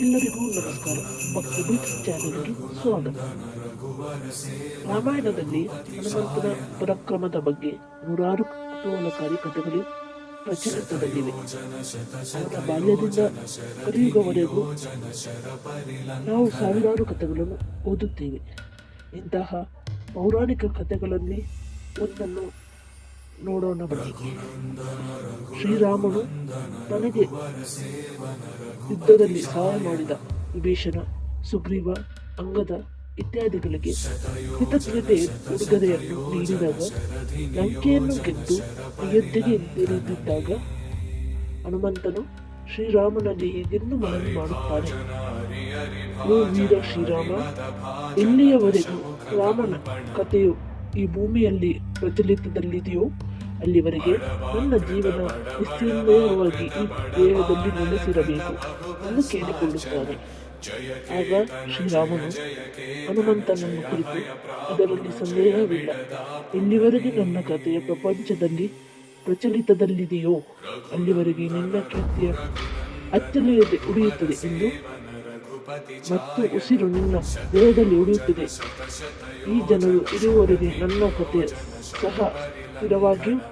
ಎಲ್ಲರಿಗೂ ನಮಸ್ಕಾರ. ಭಕ್ತಿ ಬೀಟ್ ಚಾನೆಲ್ಗೆ ಸ್ವಾಗತ. ರಾಮಾಯಣದಲ್ಲಿ ಹನುಮಂತನ ಪರಾಕ್ರಮದ ಬಗ್ಗೆ ನೂರಾರು ಕುತೂಹಲಕಾರಿ ಕಥೆಗಳು ಪ್ರಚಲಿತದಲ್ಲಿವೆ. ಅವರ ಬಾಲ್ಯದಿಂದ ಕಲಿಯುಗವರೆಗೂ ನಾವು ಸಾವಿರಾರು ಕಥೆಗಳನ್ನು ಓದುತ್ತೇವೆ. ಇಂತಹ ಪೌರಾಣಿಕ ಕಥೆಗಳಲ್ಲಿ ಒಂದನ್ನು ನೋಡೋಣ ಬನ್ನಿ. ಶ್ರೀರಾಮನು ತನಗೆ ಯುದ್ಧದಲ್ಲಿ ಸಹಾಯ ಮಾಡಿದ ವಿಭೀಷಣ, ಸುಗ್ರೀವ, ಅಂಗದ ಇತ್ಯಾದಿಗಳಿಗೆ ಕೃತಜ್ಞತೆ ಉಡುಗೊರೆಯನ್ನು ನೀಡಿದಾಗ ಲಂಕೆಯನ್ನು ಗೆದ್ದು ಅಯೋಧ್ಯೆಗೆ ತೆರೆದಿದ್ದಾಗ ಹನುಮಂತನು ಶ್ರೀರಾಮನಲ್ಲಿ ಹೀಗೆಂದು ಮನವಿ ಮಾಡುತ್ತಾನೆ? ಓ ವೀರ ಶ್ರೀರಾಮ, ಎಲ್ಲಿಯವರೆಗೂ ರಾಮನ ಕಥೆಯು ಈ ಭೂಮಿಯಲ್ಲಿ ಪ್ರಚಲಿತದಲ್ಲಿದೆಯೋ ಅಲ್ಲಿವರೆಗೆ ನನ್ನ ಜೀವನ ನಿಸ್ಸಂದೇಹವಾಗಿ ಈ ದೇಹದಲ್ಲಿ ನೆಲೆಸಿರಬೇಕು. ಎಂದು ಕೇಳಿಕೊಳ್ಳುತ್ತಾರೆ. ಆಗ ಶ್ರೀರಾಮನು ಹನುಮಂತನನ್ನು ಕುರಿತು ಇದರಲ್ಲಿ ಸಂದೇಹವಿಲ್ಲ. ಇಲ್ಲಿವರೆಗೆ ನನ್ನ ಕಥೆಯ ಪ್ರಪಂಚದಲ್ಲಿ ಪ್ರಚಲಿತದಲ್ಲಿದೆಯೋ, ಅಲ್ಲಿವರೆಗೆ ನಿನ್ನ ಕೀರ್ತಿಯ ಅಚ್ಚಲೆಯದೆ ಉಳಿಯುತ್ತದೆ ಎಂದು ಮತ್ತು ಉಸಿರು ನಿನ್ನ ದೇಹದಲ್ಲಿ ಉಳಿಯುತ್ತದೆ. ಈ ಜನರು ಇರುವವರೆಗೆ ನನ್ನ ಕಥೆ ಸಹ ಸ್ಥಿರವಾಗಿರುತ್ತದೆ